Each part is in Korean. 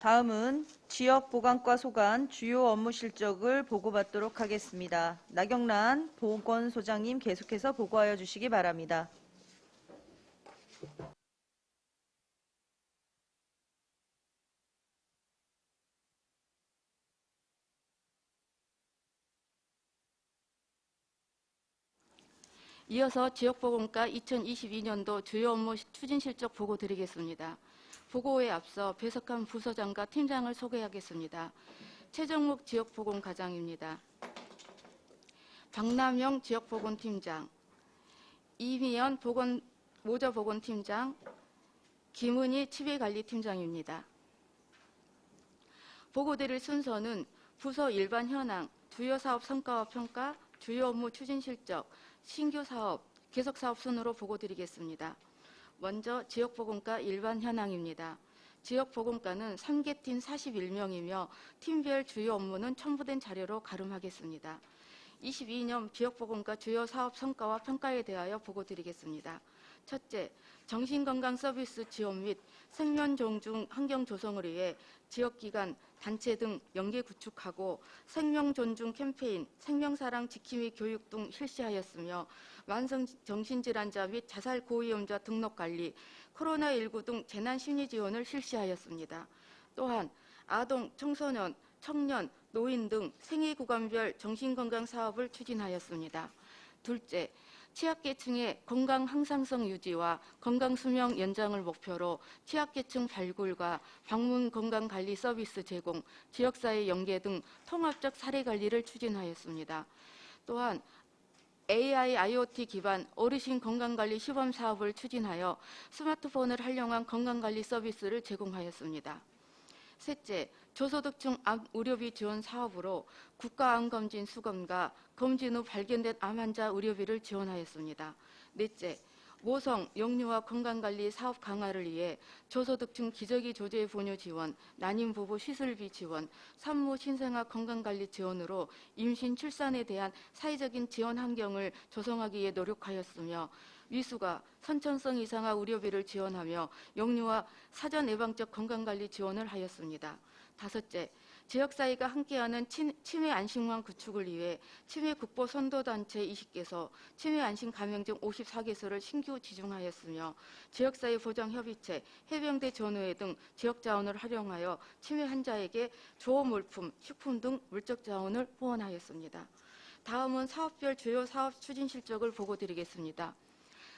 다음은 지역보건과 소관 주요 업무 실적을 보고받도록 하겠습니다. 나경란 보건소장님 계속해서 보고하여 주시기 바랍니다. 이어서 지역보건과 2022년도 주요 업무 추진 실적 보고 드리겠습니다. 보고에 앞서 배석한 부서장과 팀장을 소개하겠습니다. 최정목 지역보건과장입니다. 박남영 지역보건팀장, 이미연 보건 모자보건팀장, 김은희 치매관리팀장입니다. 보고 드릴 순서는 부서 일반 현황, 주요 사업 성과와 평가, 주요 업무 추진 실적, 신규 사업, 계속 사업 순으로 보고 드리겠습니다. 먼저 지역보건과 일반 현황입니다. 지역보건과는 3개 팀 41명이며 팀별 주요 업무는 첨부된 자료로 가름하겠습니다. 22년 지역보건과 주요 사업 성과와 평가에 대하여 보고 드리겠습니다. 첫째, 정신건강 서비스 지원 및 생명 존중 환경 조성을 위해 지역기관, 단체 등 연계 구축하고 생명 존중 캠페인, 생명사랑 지킴이 교육 등 실시하였으며 만성 정신질환자 및 자살 고위험자 등록 관리, 코로나19 등 재난 심리 지원을 실시하였습니다. 또한 아동, 청소년, 청년, 노인 등 생애 구간별 정신건강 사업을 추진하였습니다. 둘째, 취약계층의 건강 항상성 유지와 건강 수명 연장을 목표로 취약계층 발굴과 방문 건강 관리 서비스 제공, 지역사회 연계 등 통합적 사례 관리를 추진하였습니다. 또한 AI, IoT 기반 어르신 건강관리 시범 사업을 추진하여 스마트폰을 활용한 건강관리 서비스를 제공하였습니다. 셋째, 저소득층 암 의료비 지원 사업으로 국가암검진 수검과 검진 후 발견된 암 환자 의료비를 지원하였습니다. 넷째, 모성, 영유아 건강관리 사업 강화를 위해 저소득층 기저귀 조제 분유 지원, 난임 부부 시술비 지원, 산모 신생아 건강관리 지원으로 임신 출산에 대한 사회적인 지원 환경을 조성하기 위해 노력하였으며 위수가 선천성 이상화 의료비를 지원하며 영유아 사전 예방적 건강관리 지원을 하였습니다. 다섯째, 지역사회가 함께하는 친- 치매 안심망 구축을 위해 치매 국보 선도단체 20개소, 치매 안심 감염증 54개소를 신규 지정하였으며 지역사회 보장협의체, 해병대 전우회 등 지역 자원을 활용하여 치매 환자에게 조호 물품, 식품 등 물적 자원을 후원하였습니다. 다음은 사업별 주요 사업 추진 실적을 보고 드리겠습니다.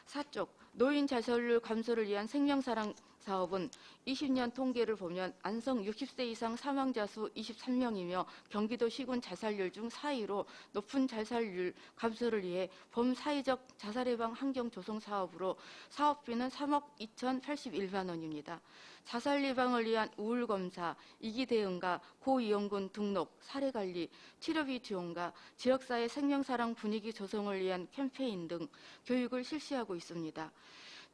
사쪽 노인 자살률 감소를 위한 생명사랑 사업은 20년 통계를 보면 안성 60세 이상 사망자 수 23명이며 경기도 시군 자살률 중 4위로 높은 자살률 감소를 위해 범사회적 자살 예방 환경 조성 사업으로 사업비는 3억 2,081만 원입니다. 자살 예방을 위한 우울 검사, 이기 대응과 고위험군 등록, 사례 관리, 치료비 지원과 지역사회 생명사랑 분위기 조성을 위한 캠페인 등 교육을 실시하고 있습니다.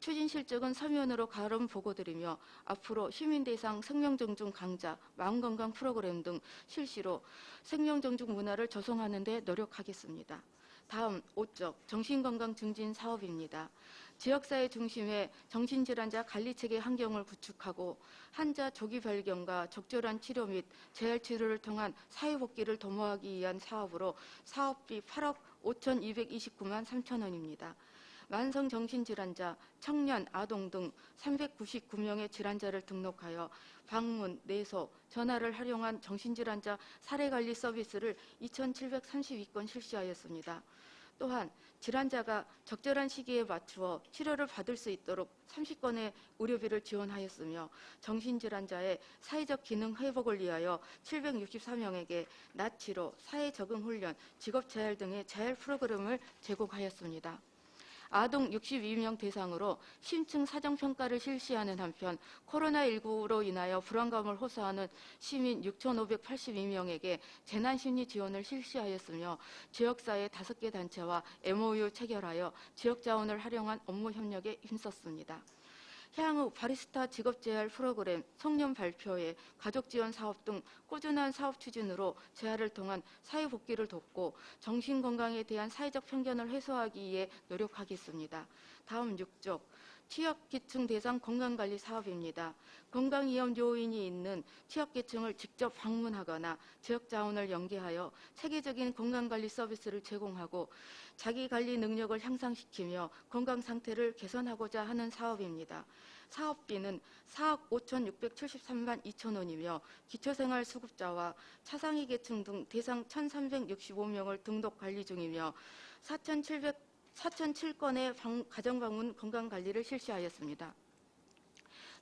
추진 실적은 서면으로 가름 보고드리며 앞으로 시민대상 생명정중 강좌, 마음건강 프로그램 등 실시로 생명정중 문화를 조성하는 데 노력하겠습니다. 다음 5쪽 정신건강 증진 사업입니다. 지역사회 중심의 정신질환자 관리체계 환경을 구축하고 환자 조기 발견과 적절한 치료 및 재활 치료를 통한 사회복귀를 도모하기 위한 사업으로 사업비 8억 5,229만 3천 원입니다. 만성 정신질환자, 청년, 아동 등 399명의 질환자를 등록하여 방문, 내소, 전화를 활용한 정신질환자 사례관리 서비스를 2,732건 실시하였습니다. 또한 질환자가 적절한 시기에 맞추어 치료를 받을 수 있도록 30건의 의료비를 지원하였으며 정신질환자의 사회적 기능 회복을 위하여 764명에게 낮 치료, 사회 적응 훈련, 직업 재활 등의 재활 프로그램을 제공하였습니다. 아동 62명 대상으로 심층 사정평가를 실시하는 한편 코로나19로 인하여 불안감을 호소하는 시민 6,582명에게 재난심리 지원을 실시하였으며 지역사회 5개 단체와 MOU 체결하여 지역자원을 활용한 업무 협력에 힘썼습니다. 향후 바리스타 직업재활 프로그램, 청년 발표회, 가족지원 사업 등 꾸준한 사업 추진으로 재활을 통한 사회복귀를 돕고 정신건강에 대한 사회적 편견을 해소하기 위해 노력하겠습니다. 다음 6쪽 취약계층 대상 건강관리 사업입니다. 건강위험 요인이 있는 취약계층을 직접 방문하거나 지역 자원을 연계하여 체계적인 건강관리 서비스를 제공하고 자기관리 능력을 향상시키며 건강 상태를 개선하고자 하는 사업입니다. 사업비는 4억 5,673만 2천 원이며 기초생활수급자와 차상위 계층 등 대상 1,365명을 등록 관리 중이며 4,700 4,007건의 가정방문 건강관리를 실시하였습니다.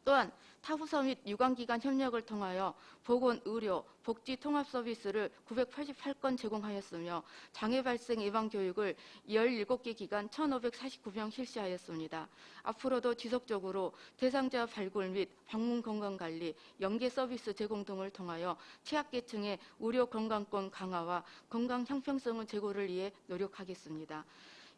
또한 타부서 및 유관기관 협력을 통하여 보건, 의료, 복지 통합 서비스를 988건 제공하였으며 장애 발생 예방 교육을 17개 기관 1,549명 실시하였습니다. 앞으로도 지속적으로 대상자 발굴 및 방문 건강 관리, 연계 서비스 제공 등을 통하여 취약계층의 의료 건강권 강화와 건강 형평성의 제고를 위해 노력하겠습니다.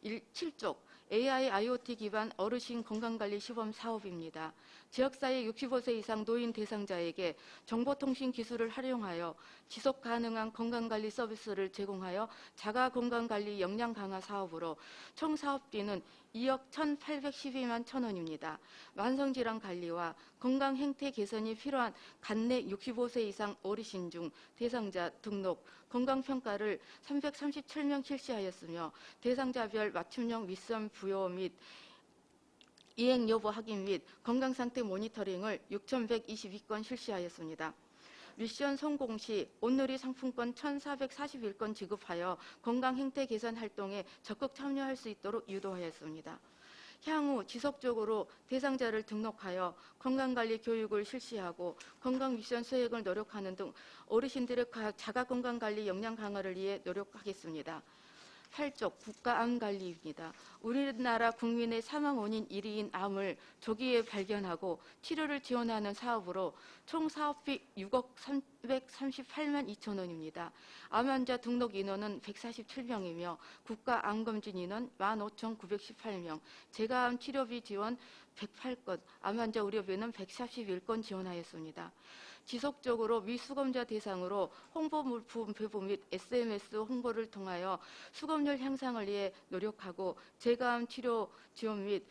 7쪽 AI IoT 기반 어르신 건강관리 시범 사업입니다. 지역사회 65세 이상 노인 대상자에게 정보통신 기술을 활용하여 지속 가능한 건강관리 서비스를 제공하여 자가 건강관리 역량 강화 사업으로 총 사업비는 2억 1,812만 천 원입니다. 만성질환 관리와 건강 행태 개선이 필요한 간내 65세 이상 어르신 중 대상자 등록, 건강 평가를 337명 실시하였으며 대상자별 맞춤형 미션 부여 및 이행 여부 확인 및 건강 상태 모니터링을 6,122건 실시하였습니다. 미션 성공 시 온누리 상품권 1,441건 지급하여 건강 행태 개선 활동에 적극 참여할 수 있도록 유도하였습니다. 향후 지속적으로 대상자를 등록하여 건강관리 교육을 실시하고 건강 미션 수행을 노력하는 등 어르신들의 자가 건강관리 역량 강화를 위해 노력하겠습니다. 8쪽 국가암관리입니다. 우리나라 국민의 사망 원인 1위인 암을 조기에 발견하고 치료를 지원하는 사업으로 총 사업비 6억 338만 2천 원입니다. 암 환자 등록 인원은 147명이며 국가암검진 인원 15,918명, 제가암 치료비 지원 108건, 암 환자 의료비는 141건 지원하였습니다. 지속적으로 미수검자 대상으로 홍보 물품 배부 및 SMS 홍보를 통하여 수검률 향상을 위해 노력하고 재가암 치료 지원 및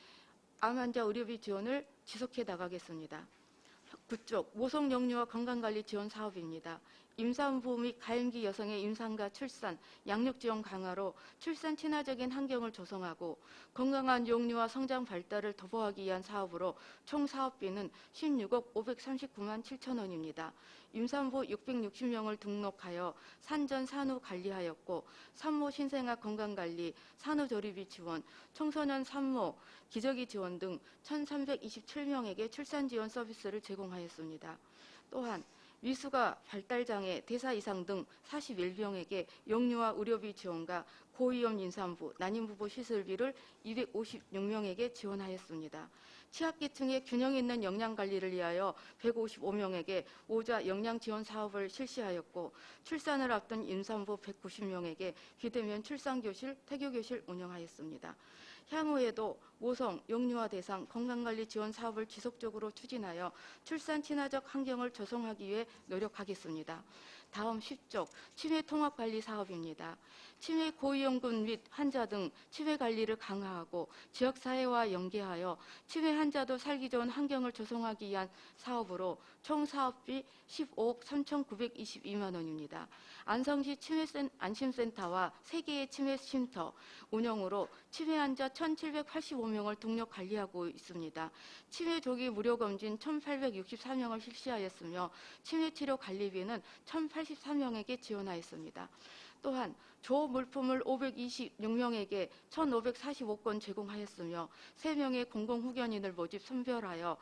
암 환자 의료비 지원을 지속해 나가겠습니다. 9쪽 모성 영유아 건강관리 지원 사업입니다. 임산부 및 가임기 여성의 임산과 출산, 양육 지원 강화로 출산 친화적인 환경을 조성하고 건강한 용류와 성장 발달을 도보하기 위한 사업으로 총 사업비는 16억 539만 7천 원입니다. 임산부 660명을 등록하여 산전 산후 관리하였고 산모 신생아 건강 관리, 산후 조리비 지원, 청소년 산모, 기저귀 지원 등 1,327명에게 출산 지원 서비스를 제공하였습니다. 또한 미수가 발달장애, 대사 이상 등 41명에게 영유아 의료비 지원과 고위험 임산부, 난임부부 시술비를 256명에게 지원하였습니다. 취약계층의 균형 있는 영양 관리를 위하여 155명에게 오자 영양 지원 사업을 실시하였고 출산을 앞둔 임산부 190명에게 비대면 출산교실, 태교교실 운영하였습니다. 향후에도 모성, 영유아 대상 건강관리 지원 사업을 지속적으로 추진하여 출산 친화적 환경을 조성하기 위해 노력하겠습니다. 다음 10쪽 치매 통합 관리 사업입니다. 치매 고위험군 및 환자 등 치매 관리를 강화하고 지역 사회와 연계하여 치매 환자도 살기 좋은 환경을 조성하기 위한 사업으로 총 사업비 15억 3,922만 원입니다. 안성시 치매센 안심센터와 세계의 치매 쉼터 운영으로 치매 환자 1,785명을 등록 관리하고 있습니다. 치매 조기 무료 검진 1,864명을 실시하였으며 치매 치료 관리비는 1,083명에게 지원하였습니다. 또한 조 물품을 526명에게 1,545건 제공하였으며 3명의 공공후견인을 모집 선별하여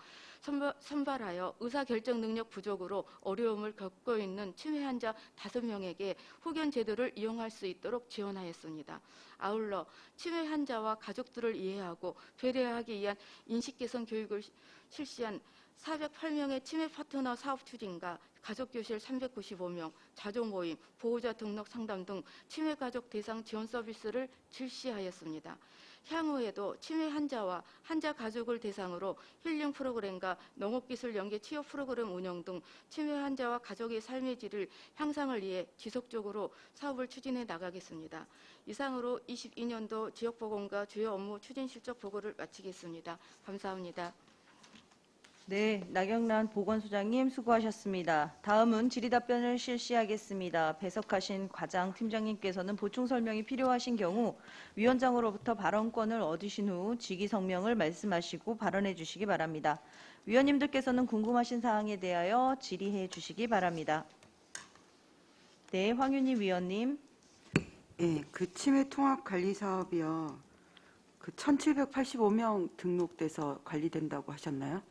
선발, 하여 의사결정 능력 부족으로 어려움을 겪고 있는 치매 환자 5명에게 후견 제도를 이용할 수 있도록 지원하였습니다. 아울러 치매 환자와 가족들을 이해하고 배려하기 위한 인식 개선 교육을 실시한 408명의 치매 파트너 사업 추진과 가족교실 395명, 자조 모임, 보호자 등록 상담 등 치매 가족 대상 지원 서비스를 실시하였습니다. 향후에도 치매 환자와 환자 가족을 대상으로 힐링 프로그램과 농업기술 연계 취업 프로그램 운영 등 치매 환자와 가족의 삶의 질을 향상을 위해 지속적으로 사업을 추진해 나가겠습니다. 이상으로 22년도 지역보건과 주요 업무 추진 실적 보고를 마치겠습니다. 감사합니다. 네, 나경란 보건소장님 수고하셨습니다. 다음은 질의답변을 실시하겠습니다. 배석하신 과장 팀장님께서는 보충 설명이 필요하신 경우 위원장으로부터 발언권을 얻으신 후 직위 성명을 말씀하시고 발언해 주시기 바랍니다. 위원님들께서는 궁금하신 사항에 대하여 질의해 주시기 바랍니다. 네, 황윤희 위원님. 예, 그 치매 통합 관리 사업이요. 그 1,785명 등록돼서 관리된다고 하셨나요?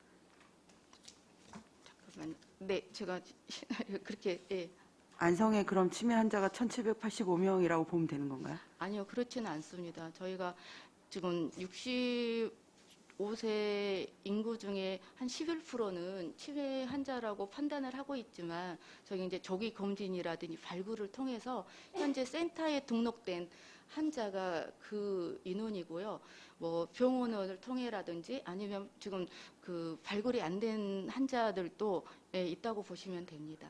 잠깐만요. 네, 제가 그렇게 예. 안성에 그럼 치매 환자가 1,785명이라고 보면 되는 건가요? 아니요, 그렇지는 않습니다. 저희가 지금 65세 인구 중에 한 11%는 치매 환자라고 판단을 하고 있지만 저희 이제 조기 검진이라든지 발굴을 통해서 현재 센터에 등록된 환자가 그 인원이고요. 뭐 병원을 통해라든지 아니면 지금 그 발굴이 안 된 환자들도 예, 있다고 보시면 됩니다.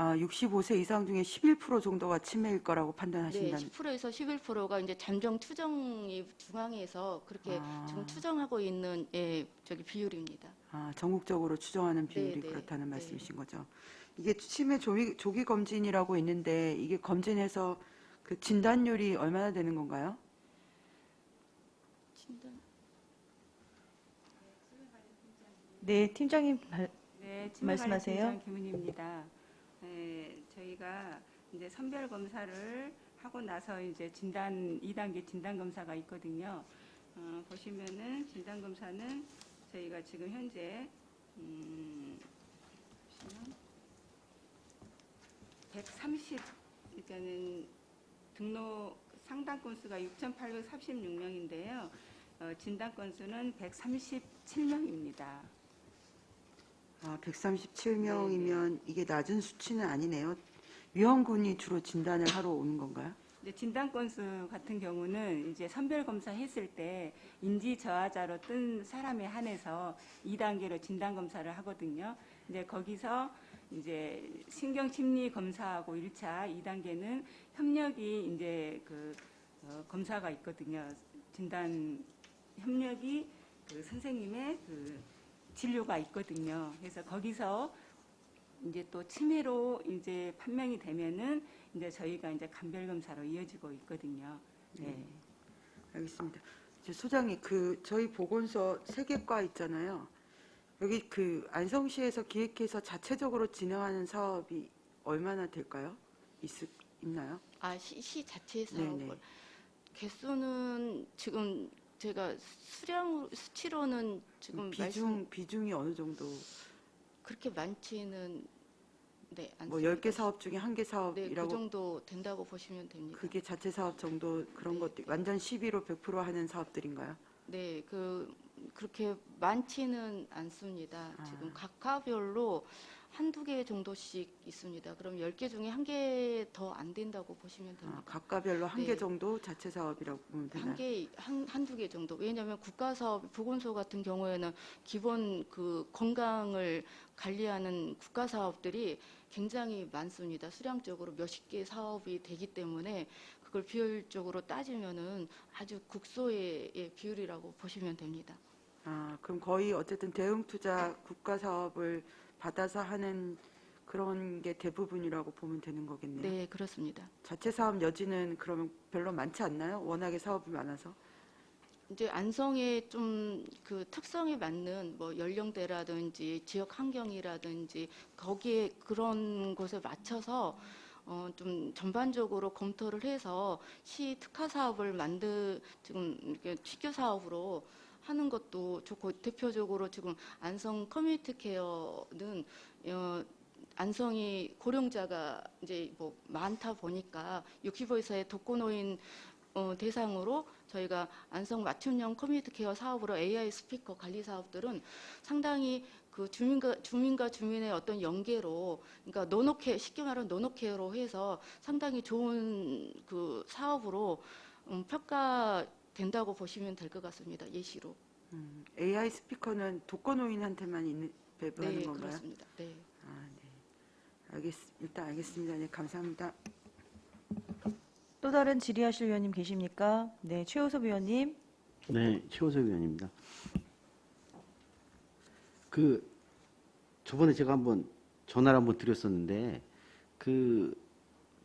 아, 65세 이상 중에 11% 정도가 치매일 거라고 네, 판단하신다는. 10%에서 11%가 이제 잠정 추정이 중앙에서 그렇게 아. 지금 추정하고 있는 예, 저기 비율입니다. 아, 전국적으로 추정하는 비율이 네, 네, 그렇다는 네. 말씀이신 거죠. 이게 치매 조기, 조기 검진이라고 있는데 이게 검진해서 그 진단율이 얼마나 되는 건가요? 진단 네, 팀장님 발- 네, 말씀하세요. 치매관리팀장 김은희입니다. 네, 저희가 이제 선별 검사를 하고 나서 이제 진단 2단계 진단 검사가 있거든요. 어, 보시면은 진단 검사는 저희가 지금 현재 음, 보시면 130 그러니까는 등록 상담 건수가 6,836명인데요. 어, 진단 건수는 137명입니다. 아, 137명이면 이게 낮은 수치는 아니네요. 위험군이 주로 진단을 하러 오는 건가요? 이제 진단 건수 같은 경우는 이제 선별 검사 했을 때 인지 저하자로 뜬 사람에 한해서 2단계로 진단 검사를 하거든요. 이제 거기서 이제 신경 심리 검사하고 1차, 2단계는 협력이 이제 그 어, 검사가 있거든요. 진단 협력이 그 선생님의 그 진료가 있거든요. 그래서 거기서 이제 또 치매로 이제 판명이 되면은 이제 저희가 이제 간별 검사로 이어지고 있거든요. 네. 알겠습니다. 이제 소장님, 그 저희 보건소 세 개과 있잖아요. 여기 그 안성시에서 기획해서 자체적으로 진행하는 사업이 얼마나 될까요? 있, 있나요? 아, 시, 시 자체에서 네네. 개수는 지금 제가 수량 수치로는 지금 비중 말씀 비중이 어느 정도? 그렇게 많지는 네, 뭐 않습니다. 10개 사업 중에 한개 네, 그 사업이라고 정도 된다고 보시면 됩니다. 그게 자체 사업 정도 그런 네, 것들 완전 시비로 100% 하는 사업들인가요? 네, 그 그렇게 많지는 않습니다. 아. 지금 각과별로 한두 개 정도씩 있습니다. 그럼 10개 중에 한 개 더 안 된다고 보시면 아, 됩니다. 각과별로 한 개 네. 정도 자체 사업이라고 보면 되나요? 한 개, 한, 한두 개 정도. 왜냐하면 국가사업, 보건소 같은 경우에는 기본 그 건강을 관리하는 국가사업들이 굉장히 많습니다. 수량적으로 몇십 개 사업이 되기 때문에 그걸 비율적으로 따지면은 아주 국소의 예, 비율이라고 보시면 됩니다. 아, 그럼 거의 어쨌든 대응 투자 국가 사업을 받아서 하는 그런 게 대부분이라고 보면 되는 거겠네요. 네, 그렇습니다. 자체 사업 여지는 그러면 별로 많지 않나요? 워낙에 사업이 많아서. 이제 안성의 좀 그 특성에 맞는 뭐 연령대라든지 지역 환경이라든지 거기에 그런 곳에 맞춰서 어 좀 전반적으로 검토를 해서 시 특화 사업을 만드 지금 이렇게 취교 사업으로 하는 것도 좋고 대표적으로 지금 안성 커뮤니티 케어는 어 안성이 고령자가 이제 뭐 많다 보니까 65 이상의 독거노인 어, 대상으로 저희가 안성 맞춤형 커뮤니티 케어 사업으로 AI 스피커 관리 사업들은 상당히 그 주민과 주민과 주민의 어떤 연계로 그러니까 노노케 쉽게 말하면 노노케어로 해서 상당히 좋은 그 사업으로 음, 평가 된다고 보시면 될 것 같습니다. 예시로. 음, AI 스피커는 독거노인한테만 있는 배부하는 네, 건가요? 그렇습니다. 네. 아, 네. 알겠, 일단 알겠습니다. 네, 감사합니다. 또 다른 질의하실 위원님 계십니까? 네, 최호섭 위원님. 네, 최호석 의원입니다. 그 저번에 제가 한번 전화를 한번 드렸었는데 그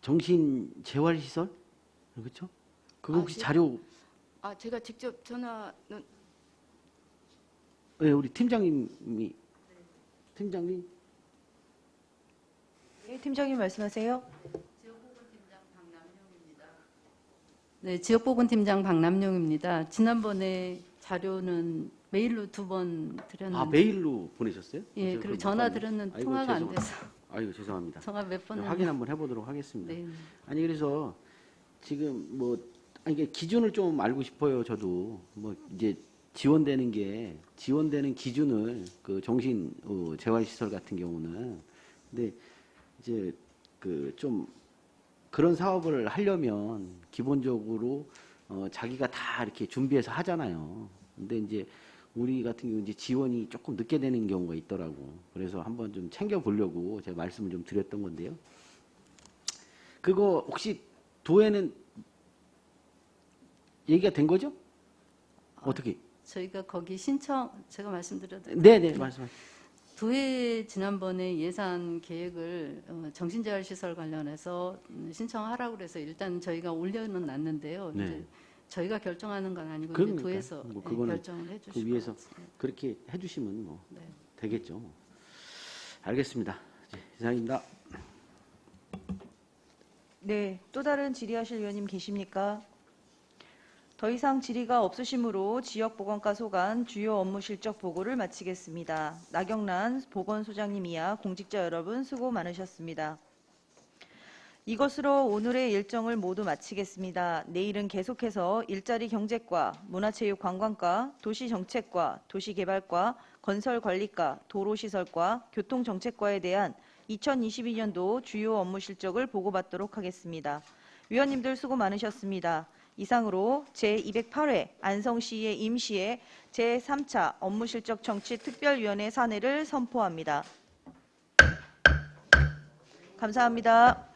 정신 재활 시설 그렇죠? 그거 아, 혹시 제- 자료 아, 제가 직접 전화는 네, 우리 팀장님이 팀장님 네, 팀장님 말씀하세요. 네, 지역보건팀장 박남용입니다. 지난번에 자료는 메일로 두 번 드렸는데 아 메일로 보내셨어요? 예, 그리고 전화. 드렸는데 아이고, 통화가 안. 돼서 아이고 죄송합니다. 전화 몇 번을 확인 한번 해보도록 하겠습니다. 네. 아니 그래서 지금 뭐 이게 기준을 좀 알고 싶어요. 저도 뭐 이제 지원되는 게 지원되는 기준을 그 정신 어, 재활 시설 같은 경우는 근데 이제 그 좀 그런 사업을 하려면 기본적으로 어 자기가 다 이렇게 준비해서 하잖아요. 근데 이제 우리 같은 경우 이제 지원이 조금 늦게 되는 경우가 있더라고. 그래서 한번 좀 챙겨 보려고 제가 말씀을 좀 드렸던 건데요. 그거 혹시 도에는 얘기가 된 거죠? 어떻게? 저희가 거기 신청 제가 말씀드려도 네네 말씀하세요. 도에 지난번에 예산 계획을 어, 정신재활 시설 관련해서 음, 신청하라고 그래서 일단 저희가 올려는 놨는데요. 네. 이제 저희가 결정하는 건 아니고 이제 그러니까요. 도에서 뭐 예, 결정을 해주실 그것 위에서 같습니다. 그렇게 해주시면 뭐 네. 되겠죠. 뭐. 알겠습니다. 네, 이상입니다. 네, 또 다른 질의하실 위원님 계십니까? 더 이상 질의가 없으시므로 지역보건과 소관 주요 업무 실적 보고를 마치겠습니다. 나경란 보건소장님 이하 공직자 여러분 수고 많으셨습니다. 이것으로 오늘의 일정을 모두 마치겠습니다. 내일은 계속해서 일자리 경제과, 문화체육 관광과, 도시정책과, 도시개발과, 건설관리과, 도로시설과, 교통정책과에 대한 2022년도 주요 업무 실적을 보고받도록 하겠습니다. 위원님들 수고 많으셨습니다. 이상으로 제208회 안성시의 임시의 제3차 업무실적 청취 특별위원회 사내를 선포합니다. 감사합니다.